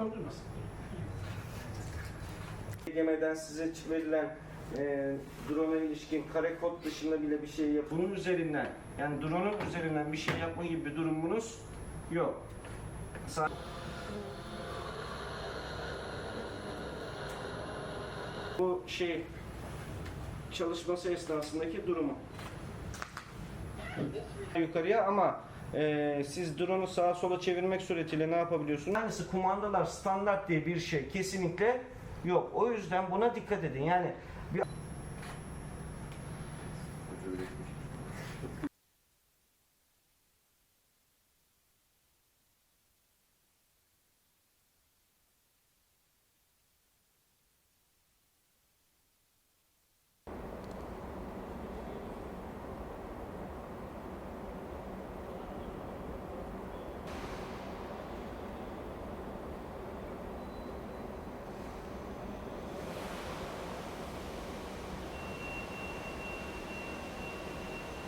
Balkon durmasın. Gemeden size verilen e, drone'a ilişkin kare kod dışında bile bir şey yap. Bunun üzerinden yani drone'un üzerinden bir şey yapma gibi bir durumunuz yok. Sa- Bu şey çalışması esnasındaki durumu. Yukarıya ama e, siz drone'u sağa sola çevirmek suretiyle ne yapabiliyorsunuz? Tanesi kumandalar standart diye bir şey kesinlikle yok. O yüzden buna dikkat edin. Yani bir